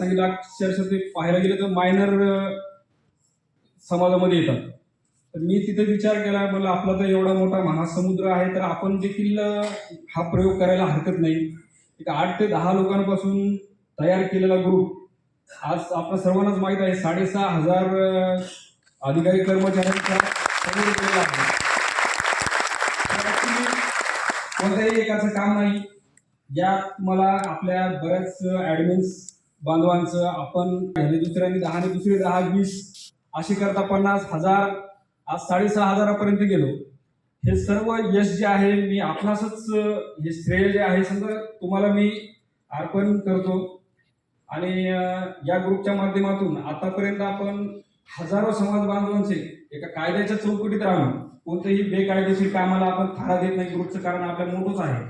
काही अक्षरशः ते पाहायला गेलं तर मायनर समाजामध्ये येतात. तर मी तिथे विचार केला मला आपला तर एवढा मोठा महासमुद्र आहे तर आपण देखील हा प्रयोग करायला हरकत नाही. एक आठ ते दहा लोकांपासून तयार केलेला ग्रुप आज आपल्या सर्वांनाच माहीत आहे साडेसहा हजार अधिकारी कर्मचाऱ्यांचा केलेला आहे. कोणत्याही एकाचं काम नाही. यात मला आपल्या बऱ्याच ॲडमिन्स बांधवांचं आपण दुसऱ्यांनी दहा आणि दुसरे दहा वीस असे करता पन्नास हजार आज साडेसहा हजारापर्यंत गेलो. हे सर्व यश जे आहे मी आपणासच हे श्रेय जे आहे समजा तुम्हाला मी अर्पण करतो. आणि या ग्रुपच्या माध्यमातून आतापर्यंत आपण हजारो समाज बांधवांचे एका कायद्याच्या चौकटीत राहून कोणतेही बेकायदेशीर कामाला आपण थारा देत नाही ग्रुपचं कारण आपल्या मोठंच आहे.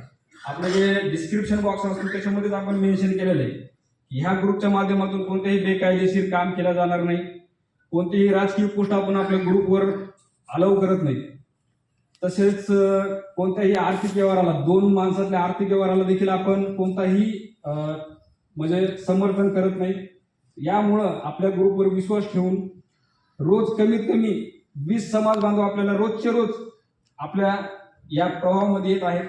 आपलं जे डिस्क्रिप्शन बॉक्स असतो त्याच्यामध्येच आपण मेन्शन केलेलं आहे. ह्या ग्रुपच्या माध्यमातून कोणतेही बेकायदेशीर काम केलं जाणार नाही. कोणतेही राजकीय पोस्ट आपण आपल्या ग्रुपवर अलाव करत नाही. तसेच कोणत्याही आर्थिक व्यवहाराला दोन माणसातल्या आर्थिक व्यवहाराला देखील आपण कोणताही म्हणजे समर्थन करत नाही. यामुळं आपल्या ग्रुपवर विश्वास ठेवून रोज कमीत कमी वीस समाज बांधव आपल्याला रोजचे रोज आपल्या या प्रवाहामध्ये येत आहेत.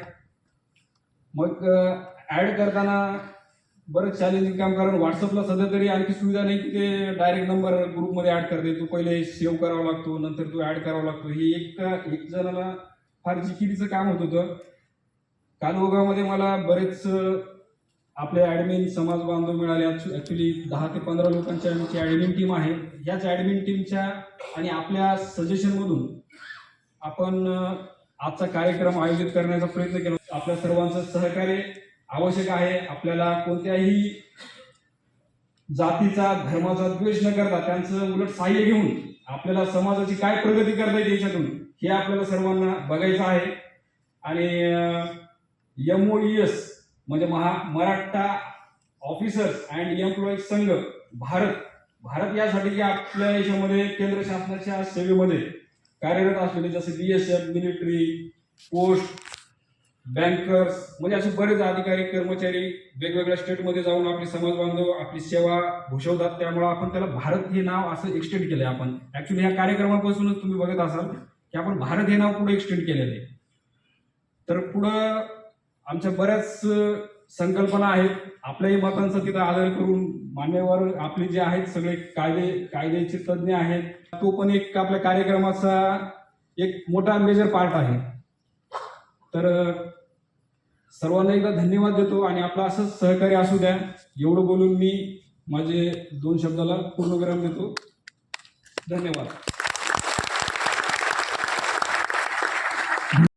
मग ऍड करताना बरंच चॅलेंजिंग काम कारण व्हॉट्सअपला सध्या तरी आणखी सुविधा नाही की ते डायरेक्ट नंबर ग्रुपमध्ये ऍड करते. तो पहिले सेव्ह करावा लागतो नंतर तो ऍड करावा लागतो. हे एक एक जणाला फार जिकिरीचं काम होत होतं. कालोगामध्ये मला बरेच आपले ॲडमिन समाज बांधव मिळाले. ॲक्च्युली दहा ते पंधरा लोकांच्या आमची ॲडमिन टीम आहे. याच ॲडमिन टीमच्या आणि आपल्या सजेशनमधून आपण आजचा कार्यक्रम आयोजित करण्याचा प्रयत्न केला. आपल्या सर्वांचं सहकार्य आवश्यक आहे. आपल्याला कोणत्याही जातीचा धर्माचा द्वेष न करता त्यांचं उलट सहाय्य घेऊन आपल्याला समाजाची काय प्रगती करता येईल याच्यातून हे आपल्याला सर्वांना बघायचं आहे. आणि एम ओ एस म्हणजे Maha Maratha officers and employees Sangh Bharat. Bharat यासाठी की आपल्या याच्यामध्ये केंद्र शासनाच्या सेवेमध्ये कार्यरत असलेले जसे B S F military post bankers म्हणजे असे बरेच अधिकारी कर्मचारी वेगवेगळ्या स्टेटमध्ये जाऊन आपले समाज बांधव आपली सेवा भूषवतात. त्यामुळे आपण त्याला भारत हे नाव असं एक्सटेंड केलंय आपण. ऍक्च्युली ह्या कार्यक्रमापासूनच तुम्ही बघत असाल की आपण भारत हे नाव पुढे एक्सटेंड केलेलं आहे. तर पुढं आमच्या बऱ्याच संकल्पना आहेत. आपल्याही मतांचा तिथं आदर करून मान्यवर आपले जे आहेत सगळे कायदे कायद्याचे तज्ज्ञ आहेत. तो पण एक आपल्या कार्यक्रमाचा एक मोठा मेजर पार्ट आहे. तर सर्वांना एकदा धन्यवाद देतो आणि आपलं असंच सहकार्य असू द्या. एवढं बोलून मी माझे दोन शब्दाला पूर्णविराम देतो. धन्यवाद.